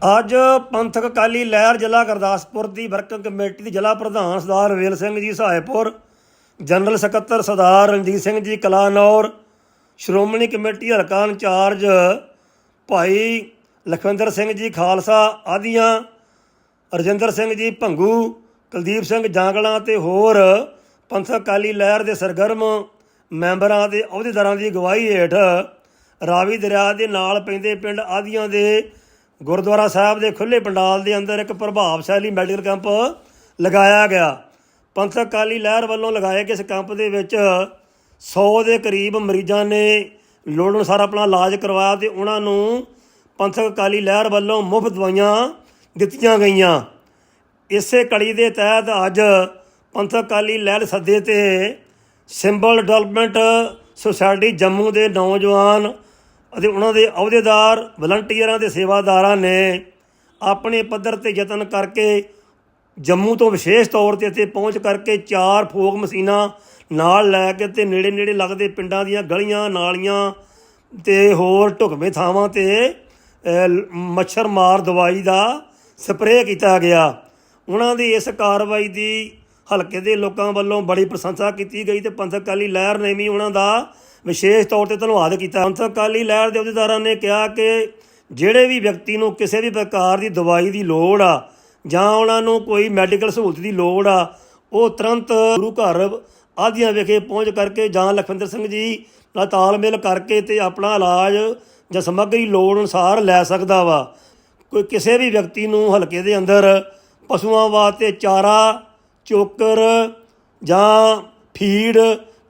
ਅੱਜ ਪੰਥਕ ਅਕਾਲੀ ਲਹਿਰ ਜ਼ਿਲ੍ਹਾ ਗੁਰਦਾਸਪੁਰ ਦੀ ਵਰਕਿੰਗ ਕਮੇਟੀ ਦੀ ਜ਼ਿਲ੍ਹਾ ਪ੍ਰਧਾਨ ਸਰਦਾਰ ਰਵੇਲ ਸਿੰਘ ਜੀ ਸਹਾਇਪੁਰ, ਜਨਰਲ ਸਕੱਤਰ ਸਰਦਾਰ ਰਣਜੀਤ ਸਿੰਘ ਜੀ ਕਲਾਨੌਰ, ਸ਼੍ਰੋਮਣੀ ਕਮੇਟੀ ਹਲਕਾ ਇੰਚਾਰਜ ਭਾਈ ਲਖਵਿੰਦਰ ਸਿੰਘ ਜੀ ਖਾਲਸਾ ਆਦੀਆਂ, ਰਜਿੰਦਰ ਸਿੰਘ ਜੀ ਭੰਗੂ, ਕੁਲਦੀਪ ਸਿੰਘ ਜਾਂਗਲਾਂ ਤੇ ਹੋਰ ਪੰਥਕ ਅਕਾਲੀ ਲਹਿਰ ਦੇ ਸਰਗਰਮ ਮੈਂਬਰਾਂ ਦੇ ਅਹੁਦੇਦਾਰਾਂ ਦੀ ਅਗਵਾਈ ਹੇਠ ਰਾਵੀ ਦਰਿਆ ਦੇ ਨਾਲ ਪੈਂਦੇ ਪਿੰਡ ਆਦੀਆਂ ਦੇ ਗੁਰਦੁਆਰਾ ਸਾਹਿਬ ਦੇ ਖੁੱਲੇ ਪੰਡਾਲ ਦੇ ਅੰਦਰ ਇੱਕ ਪ੍ਰਭਾਵਸ਼ਾਲੀ ਮੈਡੀਕਲ ਕੈਂਪ ਲਗਾਇਆ ਗਿਆ। ਪੰਥਕ ਅਕਾਲੀ ਲਹਿਰ ਵੱਲੋਂ ਲਗਾਏ ਗਏ ਇਸ ਕੈਂਪ ਦੇ ਵਿੱਚ 100 ਦੇ ਕਰੀਬ ਮਰੀਜ਼ਾਂ ਨੇ ਲੋੜ ਅਨੁਸਾਰ ਆਪਣਾ ਇਲਾਜ ਕਰਵਾਇਆ ਤੇ ਉਹਨਾਂ ਨੂੰ ਪੰਥਕ ਅਕਾਲੀ ਲਹਿਰ ਵੱਲੋਂ ਮੁਫਤ ਦਵਾਈਆਂ ਦਿੱਤੀਆਂ ਗਈਆਂ। ਇਸੇ ਕੜੀ ਦੇ ਤਹਿਤ ਅੱਜ ਪੰਥਕ ਅਕਾਲੀ ਲਹਿਰ ਸੱਦੇ ਤੇ ਸਿੰਬਲ ਡਿਵੈਲਪਮੈਂਟ ਸੁਸਾਇਟੀ ਜੰਮੂ ਦੇ ਨੌਜਵਾਨ ਅਤੇ ਉਹਨਾਂ ਦੇ ਅਹੁਦੇਦਾਰ ਵਲੰਟੀਅਰਾਂ ਦੇ ਸੇਵਾਦਾਰਾਂ ਨੇ ਆਪਣੇ ਪੱਧਰ ਤੇ ਯਤਨ ਕਰਕੇ ਜੰਮੂ ਤੋਂ ਵਿਸ਼ੇਸ਼ ਤੌਰ ਤੇ ਇੱਥੇ ਪਹੁੰਚ ਕਰਕੇ ਚਾਰ ਫੋਕ ਮਸ਼ੀਨਾਂ ਨਾਲ ਲੈ ਕੇ ਤੇ ਨੇੜੇ ਨੇੜੇ ਲੱਗਦੇ ਪਿੰਡਾਂ ਦੀਆਂ ਗਲੀਆਂ, ਨਾਲੀਆਂ ਤੇ ਹੋਰ ਢੁਕਵੇਂ ਥਾਵਾਂ ਤੇ ਮੱਛਰ ਮਾਰ ਦਵਾਈ ਦਾ ਸਪਰੇਅ ਕੀਤਾ ਗਿਆ। ਉਹਨਾਂ ਦੀ ਇਸ ਕਾਰਵਾਈ ਦੀ ਹਲਕੇ ਦੇ ਲੋਕਾਂ ਵੱਲੋਂ ਬੜੀ ਪ੍ਰਸ਼ੰਸਾ ਕੀਤੀ ਗਈ ਤੇ ਪੰਥਕ ਕਾਲੀ ਲਹਿਰ ਨੇ ਵੀ ਉਹਨਾਂ ਦਾ ਵਿਸ਼ੇਸ਼ ਤੌਰ ਤੇ ਧੰਨਵਾਦ ਕੀਤਾ। ਪੰਥਕ ਕਾਲੀ ਲਹਿਰ ਦੇ ਅਹੁਦੇਦਾਰਾਂ ਨੇ ਕਿਹਾ ਕਿ ਜਿਹੜੇ ਵੀ ਵਿਅਕਤੀ ਨੂੰ ਕਿਸੇ ਵੀ ਪ੍ਰਕਾਰ ਦੀ ਦਵਾਈ ਦੀ ਲੋੜ ਆ ਜਾਂ ਉਹਨਾਂ ਨੂੰ ਕੋਈ ਮੈਡੀਕਲ ਸਹੂਲਤ ਦੀ ਲੋੜ ਆ, ਉਹ ਤੁਰੰਤ ਗੁਰੂ ਘਰ ਆਦੀਆਂ ਵਿਖੇ ਪਹੁੰਚ ਕਰਕੇ ਜਾਂ ਲਖਵਿੰਦਰ ਸਿੰਘ ਜੀ ਨਾਲ ਤਾਲਮੇਲ ਕਰਕੇ ਤੇ ਆਪਣਾ ਇਲਾਜ ਜਾਂ ਸਮੱਗਰੀ ਲੋੜ ਅਨੁਸਾਰ ਲੈ ਸਕਦਾ ਵਾ। ਕੋਈ ਕਿਸੇ ਵੀ ਵਿਅਕਤੀ ਨੂੰ ਹਲਕੇ ਦੇ ਅੰਦਰ ਪਸ਼ੂਆਂ ਵਾਸਤੇ ਚਾਰਾ ਚੋਕਰ ਜਾਂ ਫੀਡ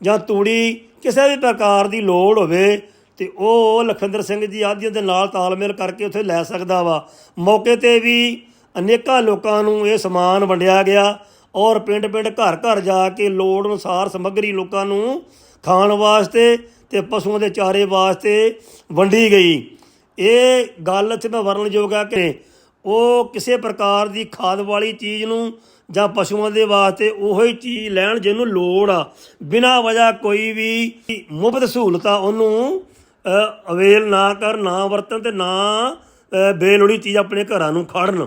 ਜਾਂ ਤੂੜੀ ਕਿਸੇ ਵੀ ਪ੍ਰਕਾਰ ਦੀ ਲੋੜ ਹੋਵੇ ਤੇ ਉਹ ਲਖਿੰਦਰ ਸਿੰਘ ਜੀ ਆਦਿ ਦੇ ਨਾਲ ਤਾਲਮੇਲ ਕਰਕੇ ਉੱਥੇ ਲੈ ਸਕਦਾ ਵਾ। ਮੌਕੇ ਤੇ ਵੀ ਅਨੇਕਾਂ ਲੋਕਾਂ ਨੂੰ ਇਹ ਸਮਾਨ ਵੰਡਿਆ ਗਿਆ ਔਰ ਪਿੰਡ-ਪਿੰਡ, ਘਰ-ਘਰ ਜਾ ਕੇ ਲੋੜ ਅਨੁਸਾਰ ਸਮੱਗਰੀ ਲੋਕਾਂ ਨੂੰ ਖਾਣ ਵਾਸਤੇ ਤੇ ਪਸ਼ੂਆਂ ਦੇ ਚਾਰੇ ਵਾਸਤੇ ਵੰਡੀ ਗਈ। ਇਹ ਗੱਲ ਇੱਥੇ ਮੈਂ ਵਰਣਨਯੋਗ ਆ ਕਿ ਉਹ ਕਿਸੇ ਪ੍ਰਕਾਰ ਦੀ ਖਾਦ ਵਾਲੀ ਚੀਜ਼ ਨੂੰ ਜਾਂ ਪਸ਼ੂਆਂ ਦੇ ਵਾਸਤੇ ਉਹੋ ਹੀ ਚੀਜ਼ ਲੈਣ ਜਿਹਨੂੰ ਲੋੜ ਆ। ਬਿਨਾਂ ਵਜ੍ਹਾ ਕੋਈ ਵੀ ਮੁਫਤ ਸਹੂਲਤਾਂ ਉਹਨੂੰ ਅਵੇਲ ਨਾ ਕਰ, ਨਾ ਵਰਤਣ ਤੇ ਨਾ ਬੇਲੋੜੀ ਚੀਜ਼ ਆਪਣੇ ਘਰਾਂ ਨੂੰ ਖੜਨ।